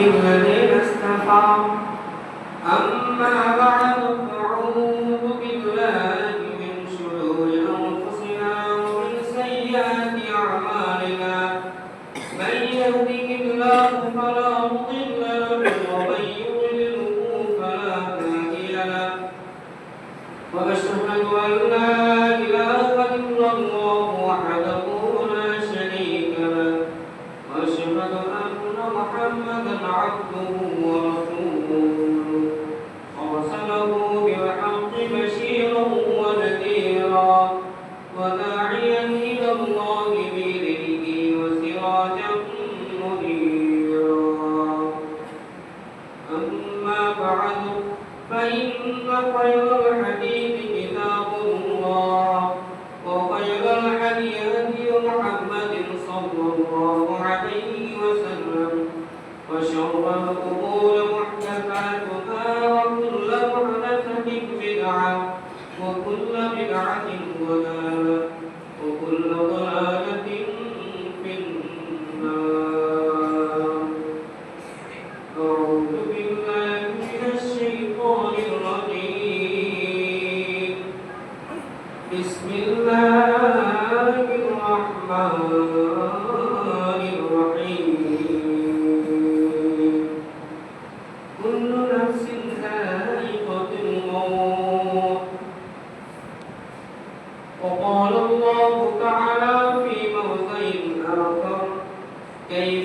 للذين استقاموا أما بعد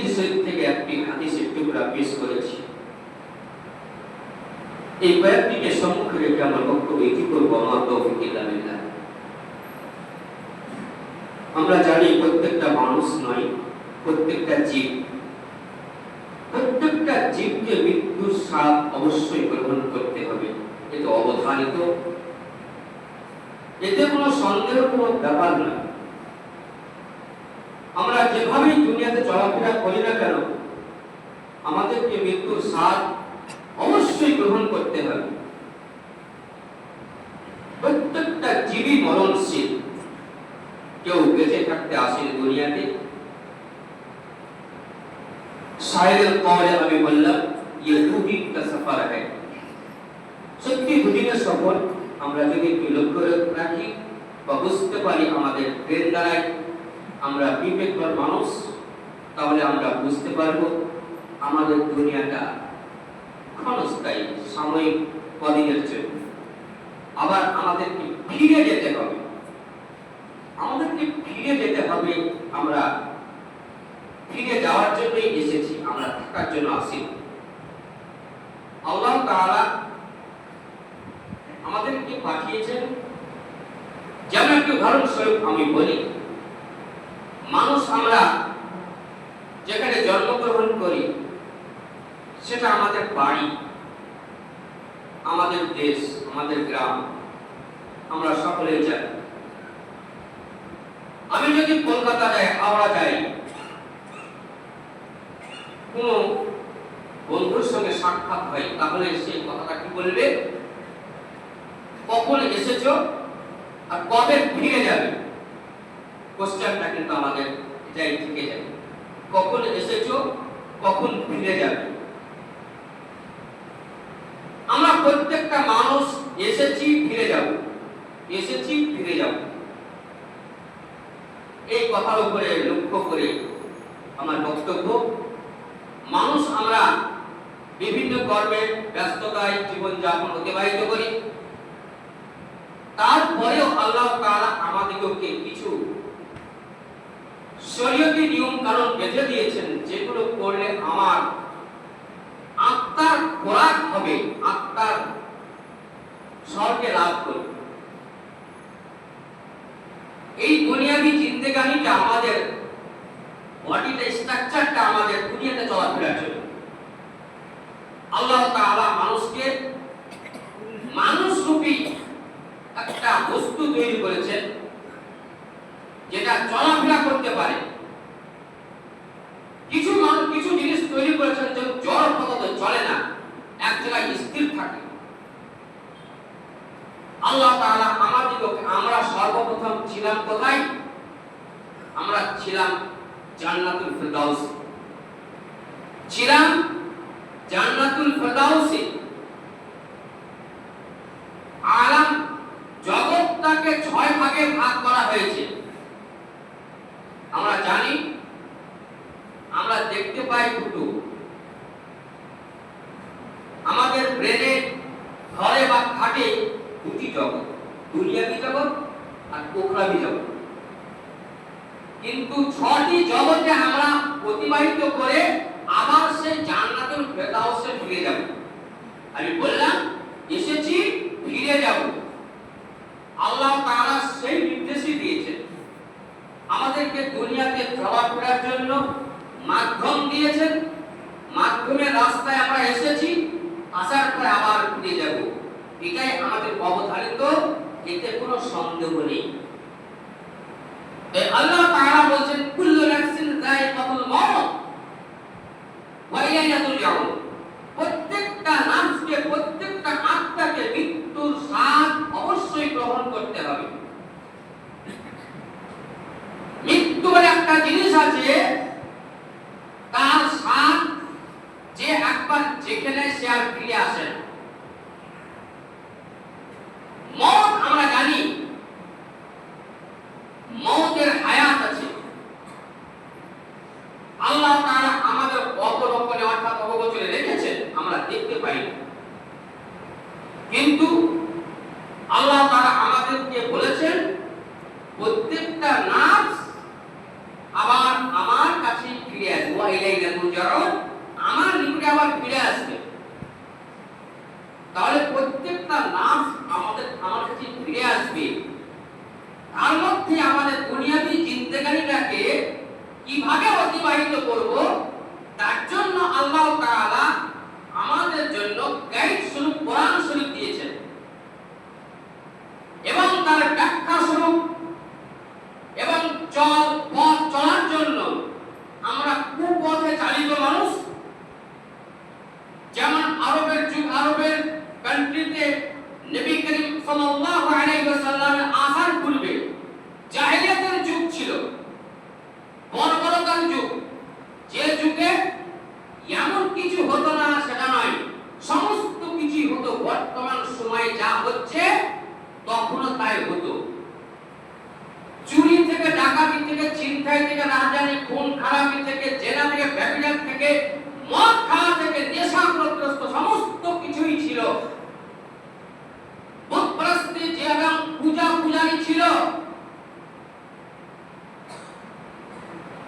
তিরমিজির শরীফ থেকে একটি হাদিসের টুকরা পেশ করেছি। এই কয়েকটিকে সম্মুখে রেখে আমার বক্তব্য এটি করব, আমার তৌফিক আমরা জানি প্রত্যেকটা মানুষ নয়, প্রত্যেকটা জীব। প্রত্যেকটা জীবকে মৃত্যুর স্বাদ অবশ্যই গ্রহণ করতে হবে। এটা অবধারিত। এতে কোনো সন্দেহ কোনো ব্যাপার নয়। আমরা যেভাবেই দুনিয়াতে চলাফেরা করি না কেন, আমাদেরকে মৃত্যুর স্বাদ অবশ্যই গ্রহণ করতে হবে। প্রত্যেকটা জীবই মরণশীল। কেউ বেঁচে থাকতে আসেনি দুনিয়াতে। শায়ের কওলে আমি বললাম ইয়ে দুদিন কা সফর है সত্যি দুদিনের সফর, আমরা যদি একটু লক্ষ্য রাখি, বা বুঝতে পারি আমাদের ট্রেন দ্বারাই আমরা বিবেকবান মানুষ, তাহলে আমরা বুঝতে পারব আমাদের দুনিয়াটা ক্ষণস্থায়ী, সাময়িক কদিনের জন্য। আবার আমাদেরকে ফিরে যেতে হবে। আমাদেরকে ফিরে যেতে হবে আমরা ফিরে যাওয়ার জন্যই এসেছি, আমরা থাকার জন্য আসি আল্লাহ তারা আমাদেরকে পাঠিয়েছেন, যেমন একটি উদাহরণস্বরূপ আমি বলি। মানুষ আমরা যেখানে জন্মগ্রহণ করি, সেটা আমাদের বাড়ি, আমাদের দেশ, আমাদের গ্রাম, আমরা সকলেই যাই। আমি যদি কলকাতা যাই, হাওড়া যাই, কোনো বন্ধুর সঙ্গে সাক্ষাৎ হয়, তাহলে সেই কথাটা কি বলবে? কখন এসেছ আর কবে ফিরে যাবে? কোশ্চেনটা কিন্তু আমাদের এটাই থেকে যাবে। কখন এসেছ, কখন ফিরে যাবে? আমরা প্রত্যেকটা মানুষ এসেছি, ফিরে যাব। এসেছি, ফিরে যাব। এই কথার উপরে লক্ষ্য করে আমার বক্তব্য, মানুষ আমরা বিভিন্ন কর্মের ব্যস্ততায় জীবনযাপন অতিবাহিত করি। তারপরেও আল্লাহ তাআলা আমাদেরকে কিছু শরীয়তি নিয়ম কারণ বেঁধে দিয়েছেন, যেগুলো করলে আমার আত্মার খোরাক হবে, আত্মার স্বর্গে লাভ করবে। এই দুনিয়াবি জিন্দেগানিটা আমাদের বডিটা, স্ট্রাকচারটা আমাদের দুনিয়াতে চলাফেরার জন্য। আল্লাহ তাআলা মানুষকে মানুষ রূপী একটা বস্তু তৈরি করেছেন যেটা চলাফেরা করতে পারে। কিছু মানুষ, কিছু জিনিস তৈরি করেছেন যে জড় পদার্থ চলে না, এক জায়গায় স্থির থাকে। আল্লাহ তাআলা আমাদেরকে আমরা সর্বপ্রথম ছিলাম কোথায়? আমরা ছিলাম জান্নাতুল ফিরদাউস। ছিলাম জান্নাতুল ফিরদাউসে। আলাম জগৎটাকে ছয় ভাগে ভাগ করা হয়েছে। আমরা জানি, আমরা দেখতে পাই দুটো। আমাদের ব্রেনে ঘরে বা খাটে দুটি জগৎ, দুনিয়াবি জগৎ আর পোখরাবি জগৎ। কিন্তু ছটি জগতে আমরা অতিবাহিত করে আবার সেই জান্নাতুল ফেরদাউসে ফিরে যাব। আমি বললাম, এসেছি ফিরে যাব আল্লাহ তাআলা সেই নির্দেশই দিয়েছেন আমাদেরকে দুনিয়াতে চলাফেরার জন্য মাধ্যম দিয়েছেন মাধ্যমের রাস্তায় আমরা এসেছি আসার পরে আবার ফিরে যাব এটাই আমাদের অবধারিত এতে কোনো সন্দেহ নেই তাই আল্লাহ তাআলা বলেন কুল্লু নাফসিন যায়কাতুল মাউত ওয়া ইলাইহি তুরজাউন প্রত্যেকটা নাফসকে প্রত্যেকটা আত্মাকে মৃত্যুর স্বাদ অবশ্যই গ্রহণ করতে হবে মৃত্যু বলে একটা জিনিস আছে তার স্বাদ যে একবার যেখানে সে আর ফিরে আসে না মত আমরা জানি মৌতের হায়াত আছে আল্লাহ তারা আমাদের অবলম্বনে অর্থাৎ অবগোচরে রেখেছেন, আমরা দেখতে পাই কিন্তু আল্লাহ তারা আমাদেরকে বলেছেন প্রত্যেকটা নাফস আবার আমার কাছে ফিরে আসবে ওয়া ইলাইহি তুরজাউন আমার নিকটে আবার ফিরে আসবে তাহলে প্রত্যেকটা নাফস আমাদের আমার কাছে ফিরে আসবে তার মধ্যে আমাদের দুনিয়াবি জিন্দেগানিটাকে কীভাবে অতিবাহিত করব তার জন্য আমাদের জন্য গাইড স্বরূপ, কোরআন শরীফ দিয়েছেন। এবং তার ব্যাখ্যা স্বরূপ এবং চল, পথ চলার জন্য আমরা কুপথে চালিত মানুষ। যেমন আরবের যুগ, আরবের কান্ট্রিতে নবী করিম সাল্লাল্লাহু আলাইহি ওয়াসাল্লামের আসার পূর্বে জাহেলিয়াতের যুগ ছিল। বর্বরতার যুগ। যে যুগে এমন কিছু হতো না সেটা নয় সমস্ত কিছুই হতো বর্তমান সময়ে যা হচ্ছে তখনও তাই হতো চুরি থেকে ডাকাতি থেকে ছিনতাই থেকে রাজধানী খুন খারাপি থেকে, জেলা থেকে ব্যবসার থেকে, মদ খাওয়া থেকে নেশাগ্রস্ত সমস্ত কিছুই ছিল। বুতপ্রস্তি যে এবং পূজা পূজারি ছিল।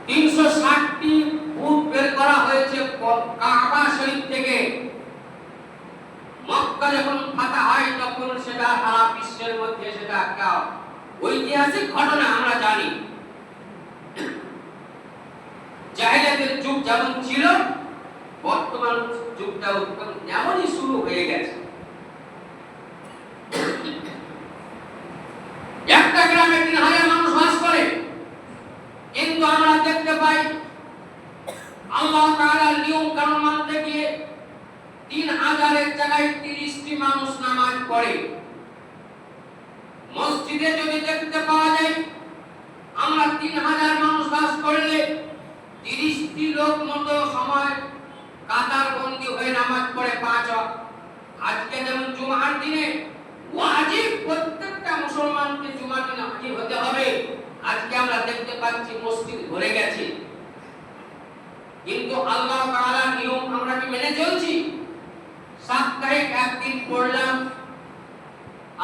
তিনশো ষাটটি ভূত বের করা হয়েছে কাবা শরীফ থেকে। মক্কা যখন ফাতা হয়, তখন সেটা সারা বিশ্বের মধ্যে সেটা একটা ঐতিহাসিক ঘটনা, আমরা জানি জাহেলিয়াতের যুগ যেমন ছিল, বর্তমান যুগটা এমনই শুরু হয়ে গেছে। একটা গ্রামে তিন হাজার মানুষ বাস করে, কিন্তু আমরা দেখতে পাই, আল্লাহ তাআলার নিয়ম কানুন মানতে গিয়ে তিন হাজারের জায়গায় তিরিশটি মানুষ নামাজ পড়ে। মসজিদে যদি দেখতে পাওয়া যায়, আমরা তিন হাজার মানুষ বাস করলে তিরিশটি লোক মতো সময় কাতার বন্দি হয়ে নামাজ পড়ে পাঁচ আজকে যেমন জুমার দিনে ওয়াজিব প্রত্যেকটা মুসলমানকে জুমার দিনে হাজির হতে হবে, আজকে আমরা দেখতে পাচ্ছি মসজিদ ভরে গেছে। কিন্তু আল্লাহ তাআলার নিয়ম আমরা কি মেনে চলছি? সাপ্তাহিক একদিন পড়লাম,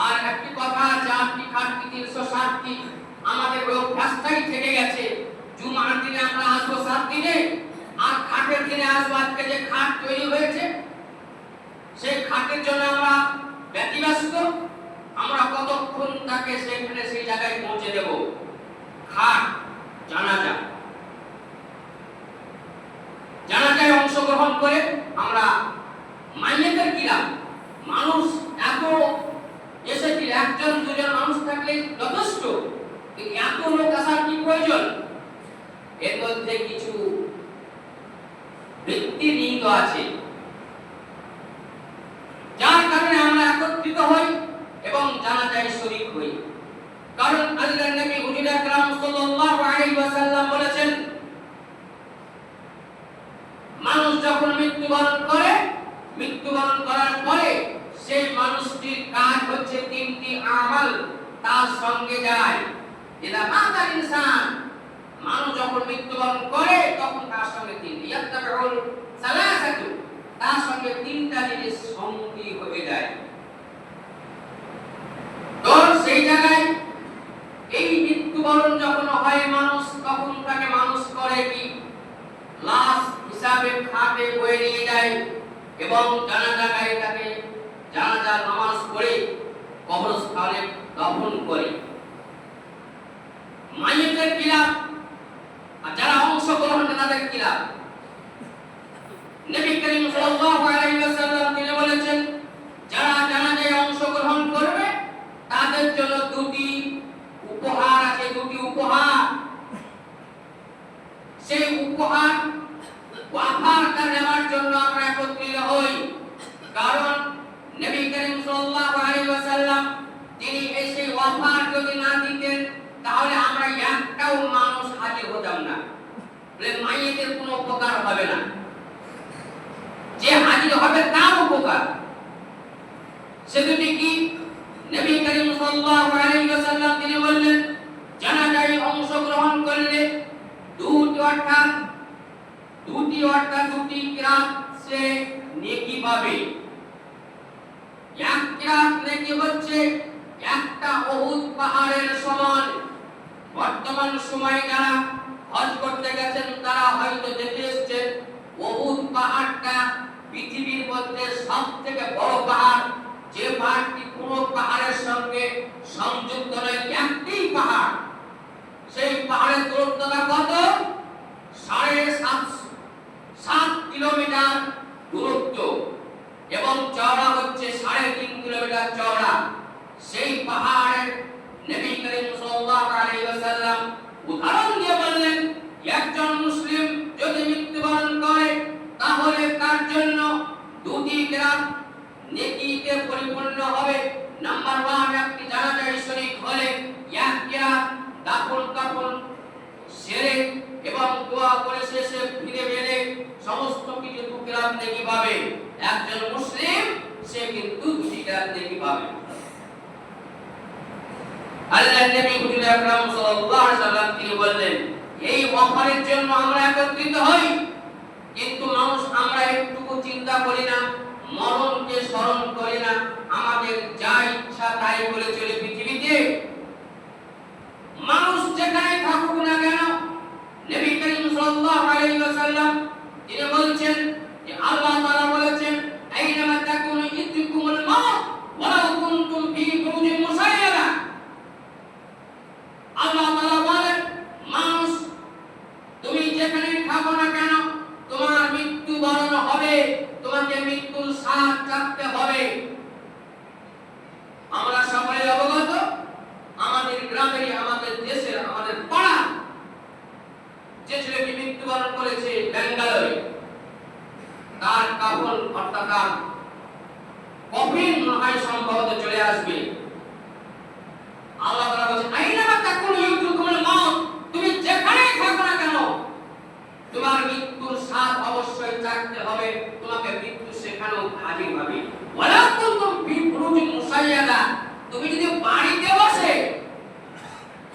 আর একটি কথা আছে, আটটি খাটটি তিনশো ষাটটি আমাদের অভ্যাসটাই থেকে গেছে। জুমার দিনে আমরা আসব সাত দিনে, আর খাটের দিনে আসব আজকে যে খাট তৈরি হয়েছে, সেই খাটের জন্য আমরা ব্যতিব্যস্ত। আমরা কতক্ষণ তাকে সেখানে সেই জায়গায় পৌঁছে দেব? খাট, জানাজা। জানাজায় অংশগ্রহণ করে আমরা মাইনেদের কি লাভ মানুষ এত এসেছিল, একজন, দুজন মানুষ থাকলে যথেষ্ট এত লোক আসার কি প্রয়োজন? এর মধ্যে কিছু ভিত্তি নিহিত আছে। যার কারণে আমরা একত্রিত হই এবং জানাজায় শরীক হই। কারণ আল্লাহর নবী হুজুর আকরাম সাল্লাল্লাহু আলাইহি ওয়াসাল্লাম বলেছেন, মানুষ যখন মৃত্যুবরণ করে, মৃত্যুবরণ করার পরে সেই মানুষটির কাজ হচ্ছে তিনটি আমল, তার সঙ্গে যায়। এটা মাতার ইনসান মানুষ যখন মৃত্যুবরণ করে, তখন তার সঙ্গে তিনটি তার সঙ্গে তিনটা জিনিস সঙ্গী হয়ে যায়। তো সেই জায়গায় এই মৃত্যুবরণ যখন হয়, মানুষ তখন তাকে মানুষ করে কি? লাশ হিসাবে খাটে বয়ে নিয়ে যায় এবং জানাজাগায় তাকে জানাজা নামাজ পড়ে কবরস্থানে দাফন করে। মাইয়েতের কিলাপ আর যারা অংশগ্রহণ নবী করিম সাল্লাল্লাহু আলাইহি ওয়াসাল্লাম তিনি বলেছেন, যারা জানাজায় অংশগ্রহণ করবে, তাদের জন্য দুটি উপহার আছে, দুটি উপহার। সেই উপহার ওয়াফারটা নেওয়ার জন্য আমরা একত্রিত হই কারণ নবী করিম সাল্লাল্লাহু আলাইহি ওয়াসাল্লাম তিনি এসে ওয়াফার যদি না দিতেন তাহলে আমরা একটাও মানুষ হাজির না? বলে, মাইয়েদের কোনো উপকার হবে না। যে হাজির হবে তার উপকার। সে কি? নবী করিম সাল্লাল্লাহু আলাইহি ওয়াসাল্লাম তিনি বললেন, জানাজায় অংশগ্রহণ করলে দুটি অর্থাৎ দুটি অর্থাৎ দুটি কিরাত সে নেকি পাবে। এক কিরাত নেকি হচ্ছে একটা অহুদ পাহাড়ের সমান। বর্তমান সময়ে যারা হজ করতে গেছেন, তারা হয়তো দেখে এসেছেন অহুদ পাহাড়টা পৃথিবীর মধ্যে সব থেকে বড় পাহাড়। যে পাহাড়টি কোন পাহাড়ের সঙ্গে সংযুক্ত নয়, একটি পাহাড়। সেই পাহাড়ের দূরত্বটা কত? সাড়ে সাত সাত কিলোমিটার দূরত্ব। এবং চওড়া হচ্ছে সাড়ে তিন কিলোমিটার চওড়া। সেই পাহাড়ের নবী করিম সাল্লাল্লাহু আলাইহি ওয়াসাল্লাম উদাহরণ দিয়ে বললেন, একজন মুসলিম যদি মৃত্যুবরণ করে, তাহলে তার জন্য দুটি গ্রাম নেকিতে পরিপূর্ণ হবে। নাম্বার ওয়ান একটি জানাজাই শরীক হলে এক গ্রাম দাফন কাফন সেরে এবং দোয়া করে শেষে ফিরে গেলে সমস্ত কিছু দু গ্রাম নেকি পাবে। একজন মুসলিম, সে কিন্তু দুটি গ্রাম নেকি পাবে। আল্লাহ নবী হুজুর আকরাম সাল্লাল্লাহু আলাইহি তিনি বললেন, এই অফারের জন্য আমরা একত্রিত হই, কিন্তু মানুষ আমরা একটুকু চিন্তা করি না, মরণকে স্মরণ করি না, আমাদের যা ইচ্ছা তাই করে চলে পৃথিবীতে। মানুষ যেখানে থাকুক না কেন, নবী করিম সাল্লাল্লাহু আলাইহি ওয়াসাল্লাম তিনি বলছেন যে, আল্লাহ তাআলা বলেছেন, আইনামা তাকুনু ইদ্রিকুমুল মাউত। আল্লাহ তাআলা বলেন, মানুষ, তুমি যেখানে খাব না কেন, তোমার মৃত্যু বরণ হবে, তোমাকে মৃত্যুর সাথ চাপতে হবে আমরা সকলে অবগত আমাদের গ্রামেরই আমাদের দেশের আমাদের পাড়া যে ছেলেটি মৃত্যুবরণ করেছে ব্যাঙ্গালোরে তার কাপড় অর্থাৎ তার কফিন মনে হয় সম্ভবত চলে আসবে আল্লাহ তাআলা বলেন আইনা মা তাকুন ইউদুকুমুল মাউত তুমি যেখানেই থাকো না কেন তোমার মৃত্যুর স্বাদ অবশ্যই চাকতে হবে তোমাকে মৃত্যু সেখানেও হাজির হবে ওয়ালা কুনতুম ফি বুরুজিন মুসাইয়াদা তুমি যদি বাড়িতে বসে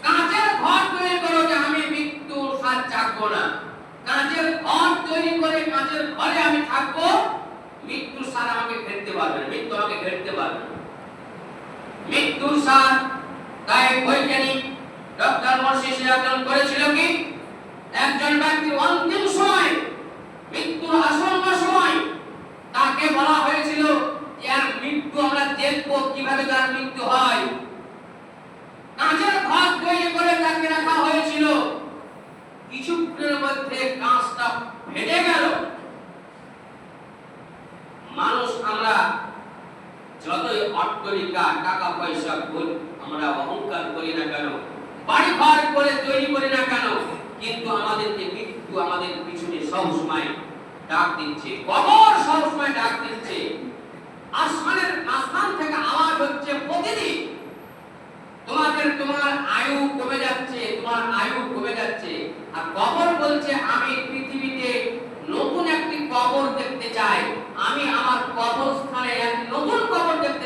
কাঁচের ঘর তৈরি করো যে আমি মৃত্যুর চাকবো না। কাঁচের ঘর তৈরি করে কাঁচের ঘরে আমি থাকব মৃত্যুর স্বাদ আমাকে ঘেরতে পারবে না, মৃত্যু আমাকে ঘেরতে পারবে না। স্বাদ তাই বৈজ্ঞানিক ডক্টর মর্সিসে আক্রমণ করেছিল কি? একজন ব্যক্তির অন্তিম সময়, মৃত্যুর আসন্ন সময় তাকে বলা হয়েছিল আর মৃত্যু আমরা দেখব কীভাবে তার মৃত্যু হয়। কাঁচের ঘর তৈরি করে তাকে রাখা হয়েছিল। কিছুক্ষণের মধ্যে কাঁচটা ফেটে গেল। মানুষ আমরা যতই অট্টলিকা টাকা পয়সা করি আমরা অহংকার করি না কেন? বাড়ি ঘর করে তৈরি করি না কেন? কিন্তু আমাদেরকে মৃত্যু আমাদের পিছনে সব সময় ডাক দিচ্ছে। কবর সব সময় ডাক দিচ্ছে। আসমানের আসমান থেকে আওয়াজ হচ্ছে প্রতিদিন। তোমাদের তোমার আয়ু কমে যাচ্ছে, তোমার আয়ু কমে যাচ্ছে। আর কবর বলছে, আমি পৃথিবীতে নতুন একটি কবর দেখতে চাই। আমি আমার কবরস্থানে এক নতুন কবর দেখতে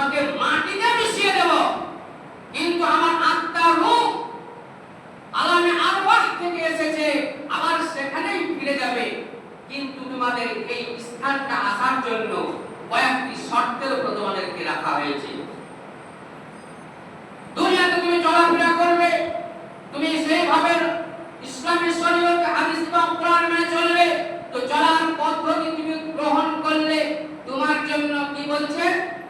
তোমাকে মাটিতে মিশিয়ে দেব। কিন্তু আমার আত্মা রূহ আলামে আরওয়াহ থেকে এসেছে, আবার সেখানেই ফিরে যাবে। কিন্তু তোমাদের এই স্থানটা আসার জন্য কয়েকটি শর্তের উপর তোমাদেরকে রাখা হয়েছে। দুনিয়াতে তুমি চলাফেরা করবে, তুমি সেইভাবে ইসলামী শরীয়ত, হাদিস এবং কোরআন মেনে চলবে। তো চলার পদ্ধতি তুমি গ্রহণ করলে তোমার জন্য কি বলছে?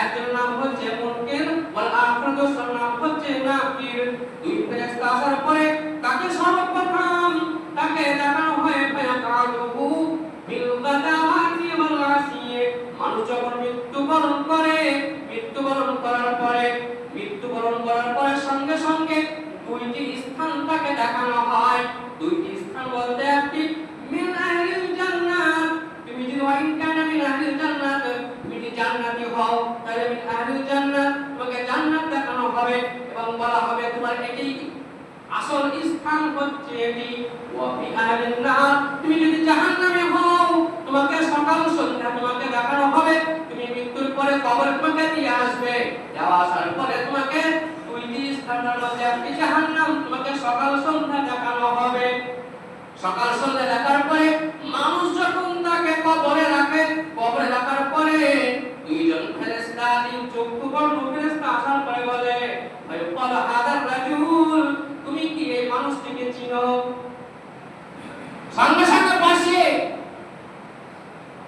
একজন নাম হচ্ছে মুনকির, ওয়াল আখরাতু নাম হচ্ছে নাকির। দুই ফেরেশতা আসার পরে তাকে সর্বপ্রথম তাকে দেখানো হয় ফায়াকালুহু বিল গাদাওয়াতি মানুষ যখন মৃত্যুবরণ করে, মৃত্যুবরণ করার পরে, মৃত্যুবরণ করার পরে সঙ্গে সঙ্গে দুইটি স্থান তাকে দেখানো হয় দুইটি স্থান বলতে একটি মিন আহলিল জান্নাত তুমি যদি ওয়াইন কানা মিন আহলিল জান্নাত তুমি যদি জান্নাতি হও তাহলে মিন আহলিল জান্নাত তোমাকে জান্নাত দেখানো হবে এবং বলা হবে তোমার এটি আসল স্থান হচ্ছে এটি। ওয়া আহলিন নার তুমি যদি জাহান্নামে হও, তোমাকে সকাল সন্ধ্যা তোমাকে দেখানো হবে। তুমি মৃত্যুর পরে কবর তোমাকে দিয়ে আসবে। দেওয়া আসার পরে তোমাকে দুইটি স্থানের মধ্যে একটি জাহান্নাম তোমাকে সকাল সন্ধ্যা দেখানো হবে। সকাল সন্ধ্যা দেখার পরে মানুষ যখন তাকে কবরে রাখে, কবরে রাখার পরে দুইজন ফেরেশতা তিন চক্ষু বর্ণ ফেরেশতা আসার পরে বলে তুমি কি এই মানুষটিকে চিনো? সঙ্গে সঙ্গে বসে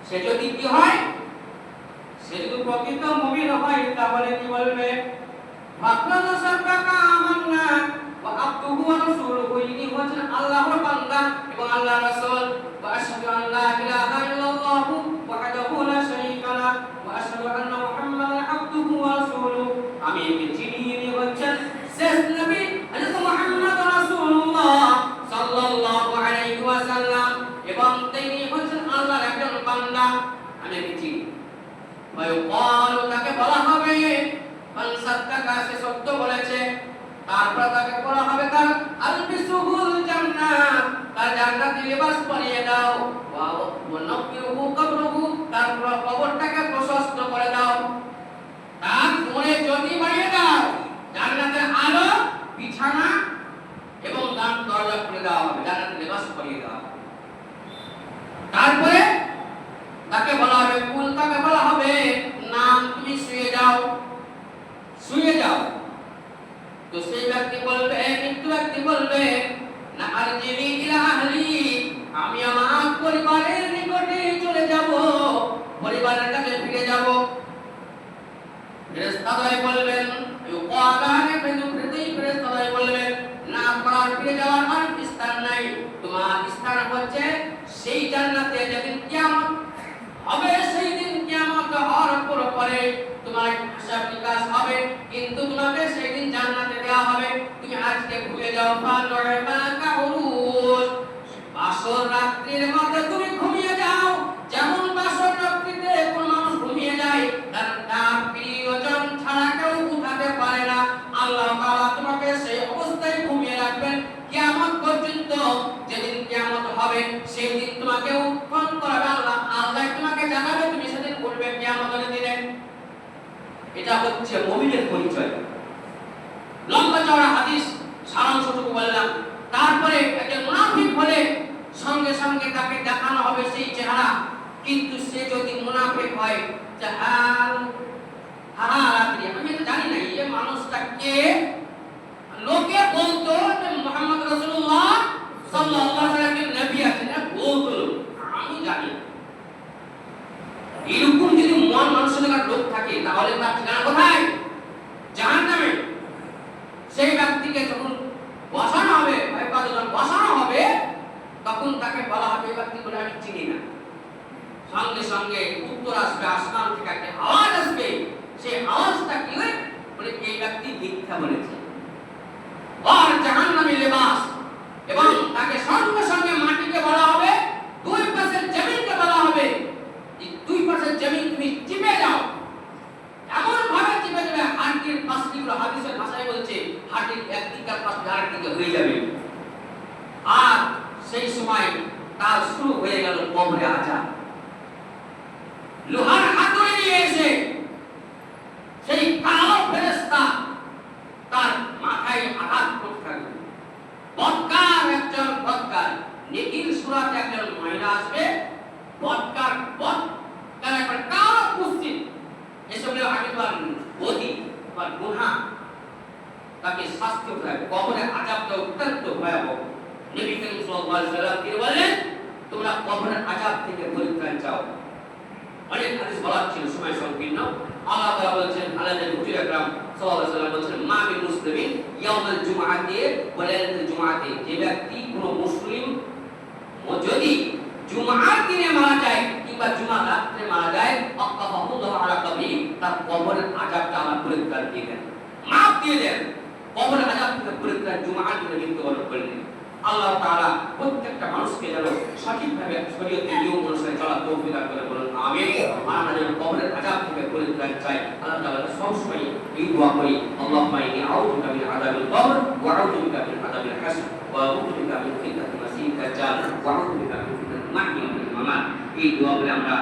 সে যদি কি হয়, সে যদি প্রকৃত মুমিন হয়, তাহলে কি বলবে? ভাবনা সাদাকা আমান্না, ওয়া আবদুহু ওয়া রাসূলুহু, ইনি হচ্ছেন আল্লাহর বান্দা এবং আল্লাহর রাসূল। ওয়া লা ইলাহা ইল্লাল্লাহু ওয়াহদাহু লা শারীকা লাহ ওয়া আশহাদু আন্না মুহাম্মাদান আবদুহু ওয়া রাসূলুহু আমি একে চিনি ইনি হচ্ছেন শেষ নবী হযরত মুহাম্মদ রাসূলুল্লাহ সাল্লাল্লাহু আলাইহি ওয়াসাল্লাম এবং তিনি হচ্ছেন আল্লাহর একজন বান্দা আমি একে চিনি ওয়ায়ুকালু তাকে বলা হবে মান সাদ্দাকা সে সত্য বলেছে তারপর তাকে বলা হবে তার আলবিসুহুল জান্নাত তার জান্নাতি লিবাস পরিয়ে দাও ওয়া ওয়ানকিরুহু কবরুহু তারপর কবরটাকে প্রশস্ত করে দাও। তার কোণে জ্যোতি বাড়িয়ে দাও। জান্নাতের আলো, বিছানা এবং দান দরজা খুলে দেওয়া হবে লিবাস পরিয়ে দেওয়া তারপরে তাকে বলা হবে, কুল তাকে বলা হবে, নাম তুমি শুয়ে যাও শুয়ে যাও। তো সেই ব্যক্তি বলবে মৃত্যু ব্যক্তি বলবে না আর জিবি ইলা আমি আমার পরিবারের নিকটে চলে যাব, পরিবারের কাছে ফিরে যাব। ফেরেশতারাই বলবেন ইউকালানে ফেদুকরিতেই ফেরেশতারাই বলবেন, না আপনার ফিরে যাওয়ার আর স্থান নাই। তোমার স্থান হচ্ছে সেই জান্নাতে যেদিন কিয়ামত হবে সেই দিন কিয়ামত হওয়ার পরে তোমার হিসাব নিকাশ হবে, কিন্তু তোমাকে সেই দিন জান্নাতে দেওয়া হবে। তুমি আজকে ভুলে যাও বাসর রাত্রির মধ্যে তুমি ঘুমিয়ে যাও। যেমন বাসর রাত্রিতে কোন মানুষ ঘুমিয়ে যায়, তার তার প্রিয়জন ছাড়া কেউ উঠাতে পারে না। আল্লাহ তাআলা তোমাকে সেই অবস্থায় ঘুমিয়ে রাখবেন। কিয়ামত পর্যন্ত হবে সেই দিন তোমাকে উত্থান করাবে আল্লাহ আল্লাহ তোমাকে জানাবে তুমি সেদিন উঠবে কিয়ামতের দিনে এটা হচ্ছে মুমিনের পরিচয়। লম্বা চওড়া হাদিস সারাংশটুকু বললাম। তারপরে একজন মুনাফিক হলে সঙ্গে সঙ্গে তাকে দেখানো হবে সেই চেহারা। কিন্তু সে যদি মুনাফিক হয় রাত্রি আমি তো জানি না, এই মানুষটা কে? লোকে বলতো যে মোহাম্মদ রাসূলুল্লাহ সাল্লাল্লাহু বলতো আমি জানি না। এরকম যদি মন মানসিকতার লোক থাকে, তাহলে তার ঠিকানা কোথায়? জাহান্নামে। সেই ব্যক্তিকে যখন বসানো হবে, বা যখন বসানো হবে, তখন তাকে বলা হবে ব্যক্তি বলে আমি চিনি না। সঙ্গে সঙ্গে উত্তর আসবে আসমান থেকে একটা আওয়াজ আসবে সেই আওয়াজটা কি হয় বলে এই ব্যক্তি মিথ্যা বলেছে আর জাহান্নামে লেবাস এবং তাকে সঙ্গে সঙ্গে মাটিকে বলা হবে দুই পাশের জমিনকে বলা হবে এই দুই পাশের জমিন তুমি চিপে যাও এমন ভাবে চিপে যাবে হাড়টির পাশগুলো হাদিসের ভাষায় বলছে হাড়টির একদিকার পাশ আরেকদিকে হয়ে যাবে আর সেই সময় তার শুরু হয়ে গেল কবরে আজাব লোহার হাতুড়ি নিয়ে এসে সেই কালো ফেরেশতা তার মাথায় আঘাত করতে থাকবে বৎকার একজন বৎকার নিখিল সুরাতে একজন মহিলা আসবে বৎকার বৎ তার একবার কালো কুস্তি এসব হলো আগেবার গতি বা গুহা তাকে শাস্তি হতে হবে কবরে আজাবটা অত্যন্ত ভয়াবহ। নবী করিম সাল্লাল্লাহু আলাইহি বললেন তোমরা কবরের আজাব থেকে পরিত্রাণ চাও? অনেক হাদিস বলার ছিল, সময় সংকীর্ণ। আল্লাহ তাআলা বলেছেন আল্লাহ নবী হুজুর আকরাম সাল্লাল্লাহু আলাইহি বলেছেন, মা মিন মুসলিমিন ইয়াউমাল জুমআতি ওয়া লাইলাতুল জুমআতি। যে ব্যক্তি কোনো মুসলিম যদি জুমআর দিনে মারা যায় কিংবা জুমা রাত্রে মারা যায় আক্কাফাহুল্লাহ আলা কবরি তার কবরের আযাবটা আল্লাহ পরিত্রাণ দিয়ে দেন। মাফ দিয়ে দেন। কবরের আযাব থেকে পরিত্রাণ জুমআর দিনে মৃত্যুবরণ করলেন। আল্লাহ তাআলা প্রত্যেকটা মানুষকে যেন সঠিকভাবে শরীয়তের নিয়ম অনুসারে চলার তৌফিক দান করে বলুন, আমিন। আমরা যেন কবরের আযাব থেকে পরিত্রাণ চাই, আল্লাহ তাআলা সবসময় এই দোয়া করি, আল্লাহুম্মা ইন্নী আউযুবিকা মিন আযাবিল কবর ওয়া আউযুবিকা মিন আযাবিল হাসর ওয়া আউযুবিকা মিন ফিতনাতিল মাসিহিদ দাজ্জাল ওয়া আউযুবিকা মিন ফিতনাতিল মাহইয়া ওয়াল মামাত। এই দোয়া বলে আমরা